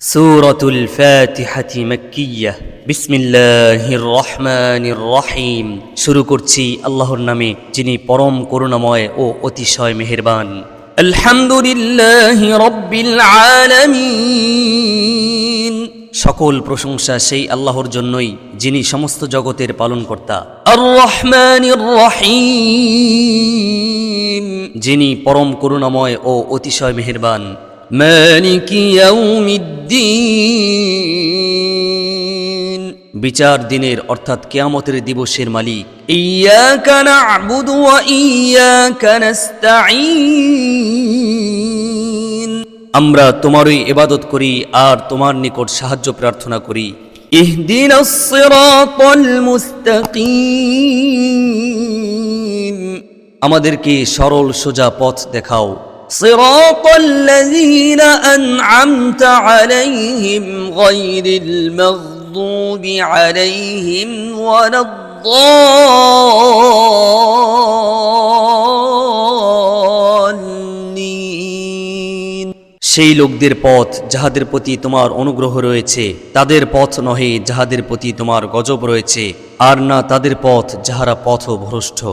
সুরতুল ফাতিহাতি মাক্কিয়াহ বিসমিল্লাহির রহমানির রহিম শুরু করছি আল্লাহর নামে, যিনি পরম করুণাময় ও অতিশয় মেহেরবান। আলহামদুলিল্লাহি রব্বিল আলামিন। সকল প্রশংসা সেই আল্লাহর জন্যই, যিনি সমস্ত জগতের পালনকর্তা। আর রহমানির রহিম যিনি পরম করুণাময় ও অতিশয় মেহেরবান। মালিক ইয়াউমিদ্দিন। বিচার দিনের অর্থাৎ কেয়ামতের দিবসের মালিক। ইয়াকা না'বুদু ওয়া ইয়াকা নাস্তাঈন। আমরা তোমারই ইবাদত করি আর তোমার নিকট সাহায্য প্রার্থনা করি। ইহদিনাস সিরাতাল মুস্তাকিম। আমাদেরকে সরল সোজা পথ দেখাও। صراط الذين أنعمت عليهم غير المغضوب عليهم ولا الضالين সেই লোকদের পথ যাহাদের প্রতি তোমার অনুগ্রহ রয়েছে তাদের পথ নহে যাহাদের প্রতি তোমার গজব রয়েছে আর না তাদের পথ যাহারা পথ ভ্রষ্ট